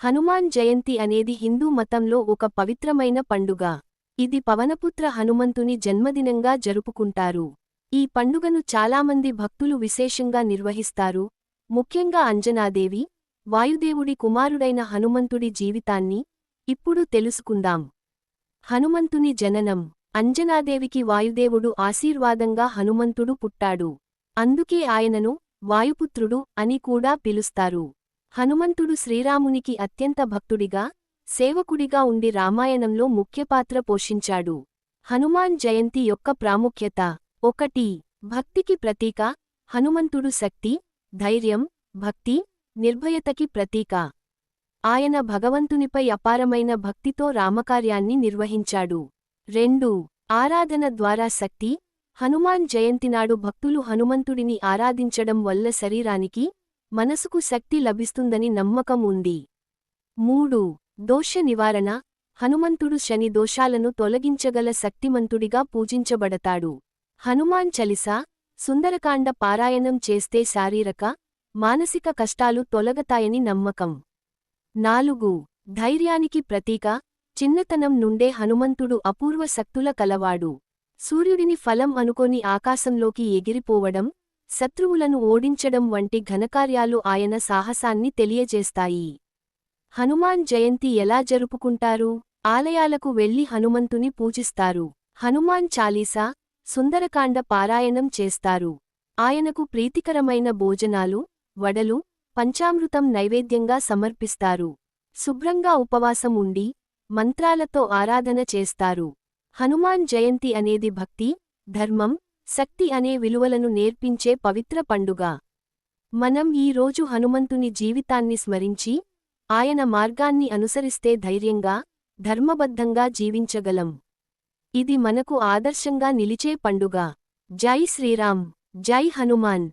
హనుమాన్ జయంతి అనేది హిందూ మతంలో ఒక పవిత్రమైన పండుగ. ఇది పవనపుత్ర హనుమంతుని జన్మదినంగా జరుపుకుంటారు. ఈ పండుగను చాలామంది భక్తులు విశేషంగా నిర్వహిస్తారు. ముఖ్యంగా అంజనాదేవి వాయుదేవుడి కుమారుడైన హనుమంతుడి జీవితాన్ని ఇప్పుడు తెలుసుకుందాం. హనుమంతుని జననం. అంజనాదేవికి వాయుదేవుడు ఆశీర్వాదంగా హనుమంతుడు పుట్టాడు. అందుకే ఆయనను వాయుపుత్రుడు అని కూడా పిలుస్తారు. హనుమంతుడు శ్రీరామునికి అత్యంత భక్తుడిగా సేవకుడిగా ఉండి రామాయణంలో ముఖ్యపాత్ర పోషించాడు. హనుమాన్ జయంతి యొక్క ప్రాముఖ్యత ఒకటి. భక్తికి ప్రతీక హనుమంతుడు శక్తి ధైర్యం భక్తి నిర్భయతకి ప్రతీక. ఆయన భగవంతునిపై అపారమైన భక్తితో రామకార్యాన్ని నిర్వహించాడు. రెండు. ఆరాధన ద్వారా శక్తి హనుమాన్ జయంతినాడు భక్తులు హనుమంతుడిని ఆరాధించడం వల్ల శరీరానికి మనసుకు శక్తి లభిస్తుందని నమ్మకం ఉంది. మూడు. దోష నివారణ. హనుమంతుడు శని దోషాలను తొలగించగల శక్తిమంతుడిగా పూజించబడతాడు. హనుమాన్ చలిసా సుందరకాండ పారాయణం చేస్తే శారీరక మానసిక కష్టాలు తొలగతాయని నమ్మకం. నాలుగు. ధైర్యానికి ప్రతీక. చిన్నతనం నుండే హనుమంతుడు అపూర్వ శక్తుల కలవాడు. సూర్యుడిని ఫలం అనుకోని ఆకాశంలోకి ఎగిరిపోవడం శత్రువులను ఓడించడం వంటి ఘనకార్యాలు ఆయన సాహసాన్ని తెలియజేస్తాయి. హనుమాన్ జయంతి ఎలా జరుపుకుంటారు? ఆలయాలకు వెళ్ళి హనుమంతుని పూజిస్తారు. హనుమాన్ చాలీసా సుందరకాండ పారాయణం చేస్తారు. ఆయనకు ప్రీతికరమైన భోజనాలు వడలు పంచామృతం నైవేద్యంగా సమర్పిస్తారు. శుభ్రంగా ఉపవాసం ఉండి మంత్రాలతో ఆరాధన చేస్తారు. హనుమాన్ జయంతి అనేది భక్తి ధర్మం శక్తి అనే విలువలను నేర్పించే పవిత్ర పండుగ. మనం ఈ రోజు హనుమంతుని జీవితాన్ని స్మరించి ఆయన మార్గాన్ని అనుసరిస్తే ధైర్యంగా ధర్మబద్ధంగా జీవించగలం. ఇది మనకు ఆదర్శంగా నిలిచే పండుగ. జై శ్రీరామ్. జై హనుమాన్.